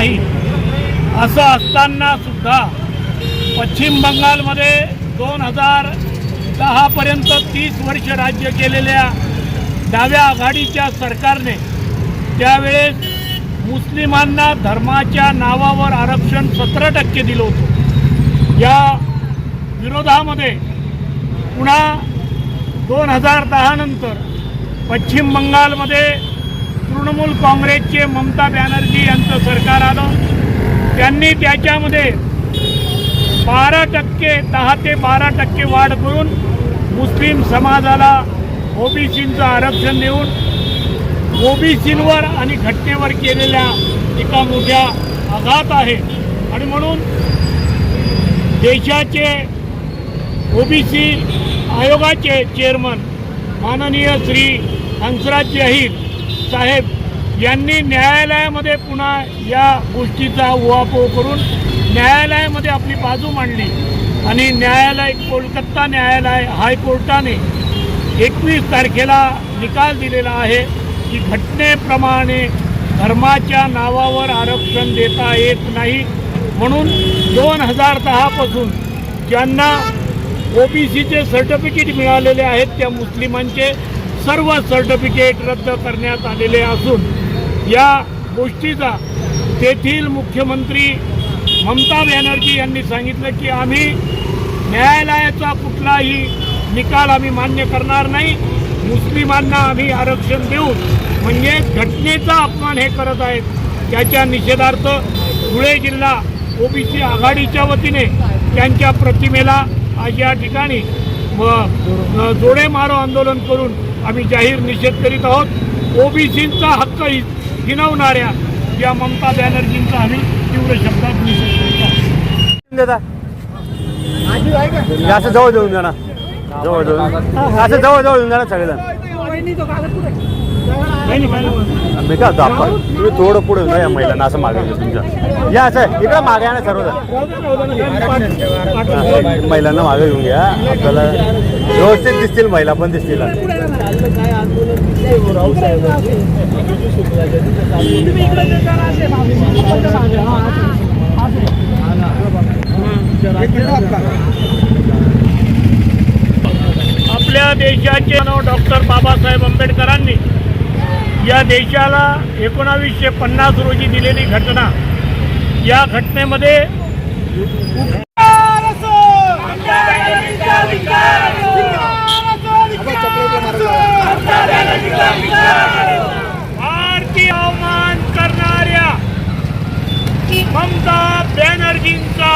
नाही. असं असताना सुद्धा पश्चिम बंगालमध्ये दोन हजार दहापर्यंत तीस वर्ष राज्य केलेल्या डाव्या आघाडीच्या सरकारने त्यावेळेस मुस्लिमांना धर्माच्या नावावर आरक्षण सतरा टक्के दिलं होतं. या विरोधामध्ये पुन्हा दोन हजार दहानंतर पश्चिम बंगालमध्ये तृणमूल काँग्रेसचे ममता बॅनर्जी यांचं सरकार आलं. त्यांनी त्याच्यामध्ये बारा टक्के दहा ते बारा टक्के वाढ करून मुस्लिम समाजाला ओबीसींचं आरक्षण देऊन ओबीसींवर आणि घटनेवर केलेल्या एका मोठ्या आघात आहे. आणि म्हणून देशाचे ओबीसी आयोगाचे चेअरमन माननीय श्री हंसराज अहिर साहेब यांनी न्यायालयामध्ये पुन्हा या गोष्टीचा उहापोह करून न्यायालयामध्ये आपली बाजू मांडली. आणि न्यायालय कोलकाता न्यायालय हायकोर्टाने एकवीस तारखेला निकाल दिलेला आहे की घटनेप्रमाणे धर्माच्या नावावर आरक्षण देता येत नाही. म्हणून दोन हजार दहापासून ज्यांना ओबीसीचे सर्टिफिकेट मिळालेले आहेत त्या मुस्लिमांचे सर्व सर्टिफिकेट रद्द करण्यात आलेले असून या गोष्टीचा तेथील मुख्यमंत्री ममता बॅनर्जी यांनी सांगितलं की आम्ही न्यायालयाचा कुठलाही निकाल आम्ही मान्य करणार नाही. मुस्लिमांना आम्ही आरक्षण देऊ. म्हणजे घटनेचा अपमान हे करत आहेत. त्याच्या निषेधार्थ धुळे जिल्हा ओबीसी आघाडीच्या वतीने त्यांच्या प्रतिमेला आज या ठिकाणी जोडे मारो आंदोलन करून आम्ही जाहीर निषेध करीत आहोत. ओबीसींचा हक्क हि- हिणवणाऱ्या या ममता बॅनर्जींचा आम्ही तीव्र शब्दात निषेध करीत. आहोत असं जवळ जवळ ना जवळ जवळ असं जवळ जवळ द्या ना सगळेजण. मी काय होतो आपण तुम्ही थोडं पुढे या महिलांना असं मागे घेऊ तुमच्या या असं इकडं मागे या ना सर्वजण. महिलांना मागे घेऊन घ्या. आपल्याला व्यवस्थित दिसतील महिला पण दिसतील. आपल्या देशाचे नाव डॉक्टर बाबासाहेब आंबेडकरांनी या देशाला एकोणावीसशे पन्नास रोजी दिलेली घटना. या घटनेमध्ये भारतीय अवमान करणाऱ्या ममता बॅनर्जींचा